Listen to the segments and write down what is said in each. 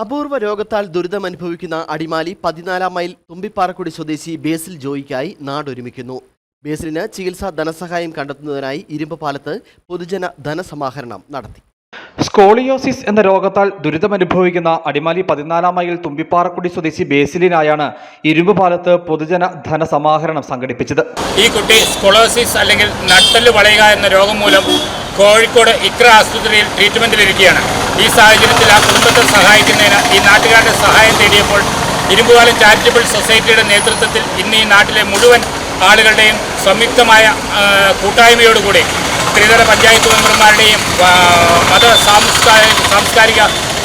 അപൂർവ രോഗത്താൽ ദുരിതമനുഭവിക്കുന്ന അടിമാലി പതിനാലാം മൈൽ തുമ്പിപ്പാറക്കുടി സ്വദേശി ബേസിൽ ജോയിക്കായി നാടൊരുമിക്കുന്നു. ബേസിലിന് ചികിത്സാ ധനസഹായം കണ്ടെത്തുന്നതിനായി ഇരുമ്പ് പാലത്ത് പൊതുജന ധനസമാഹരണം നടത്തി. സ്കോളിയോസിസ് എന്ന രോഗത്താൽ ദുരിതമനുഭവിക്കുന്ന അടിമാലി പതിനാലാം മൈൽ തുമ്പിപ്പാറക്കുടി സ്വദേശി ബേസിലിനായാണ് ഇരുമ്പ് പാലത്ത് പൊതുജന ധനസമാഹരണം സംഘടിപ്പിച്ചത്. ഈ കുട്ടി സ്കോളോസിസ് അല്ലെങ്കിൽ നട്ടൽ വളയുക എന്ന രോഗം മൂലം കോഴിക്കോട് ഇക്ര ആശുപത്രിയിൽ ട്രീറ്റ്മെന്റിലിരിക്കുകയാണ് ഈ സാഹചര്യത്തിൽ ആ കുടുംബത്തെ സഹായിക്കുന്നതിന് ഈ നാട്ടുകാരുടെ സഹായം തേടിയപ്പോൾ ഇരുമ്പുകാലം ചാരിറ്റബിൾ സൊസൈറ്റിയുടെ നേതൃത്വത്തിൽ ഇന്ന് ഈ നാട്ടിലെ മുഴുവൻ ആളുകളുടെയും സംയുക്തമായ കൂട്ടായ്മയോടുകൂടി ത്രിതല പഞ്ചായത്ത് മെമ്പർമാരുടെയും മത സാംസ്കാരിക സാംസ്കാരിക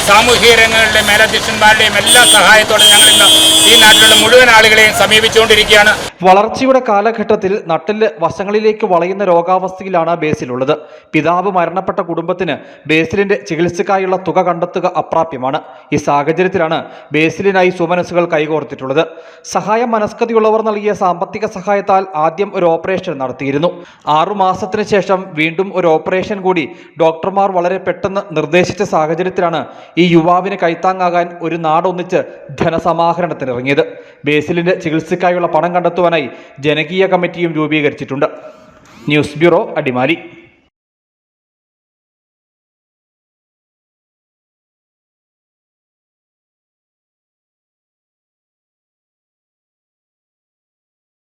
സാമൂഹിക രംഗങ്ങളിലെ മേലധ്യക്ഷന്മാരുടെയും എല്ലാ സഹായത്തോടെ ഞങ്ങൾ ഇന്ന് ഈ നാട്ടിലുള്ള മുഴുവൻ ആളുകളെയും സമീപിച്ചുകൊണ്ടിരിക്കുകയാണ്. വളർച്ചയുടെ കാലഘട്ടത്തിൽ നട്ടിൽ വശങ്ങളിലേക്ക് വളയുന്ന രോഗാവസ്ഥയിലാണ് ബേസിലുള്ളത്. പിതാവ് മരണപ്പെട്ട കുടുംബത്തിന് ബേസിലിന്റെ ചികിത്സയ്ക്കായുള്ള തുക കണ്ടെത്തുക അപ്രാപ്യമാണ്. ഈ സാഹചര്യത്തിലാണ് ബേസിലിനായി സുമനസ്സുകൾ കൈകോർത്തിട്ടുള്ളത്. സഹായ മനസ്കതിയുള്ളവർ നൽകിയ സാമ്പത്തിക സഹായത്താൽ ആദ്യം ഒരു ഓപ്പറേഷൻ നടത്തിയിരുന്നു. ആറുമാസത്തിന് ശേഷം വീണ്ടും ഒരു ഓപ്പറേഷൻ കൂടി ഡോക്ടർമാർ വളരെ പെട്ടെന്ന് നിർദ്ദേശിച്ച സാഹചര്യത്തിലാണ് ഈ യുവാവിനെ കൈത്താങ്ങാകാൻ ഒരു നാടൊന്നിച്ച് ധനസമാഹരണത്തിനിറങ്ങിയത്. ബേസിലിന്റെ ചികിത്സയ്ക്കായുള്ള പണം കണ്ടെത്തുവാനായി ജനകീയ കമ്മിറ്റിയും രൂപീകരിച്ചിട്ടുണ്ട്. News bureau Adimali.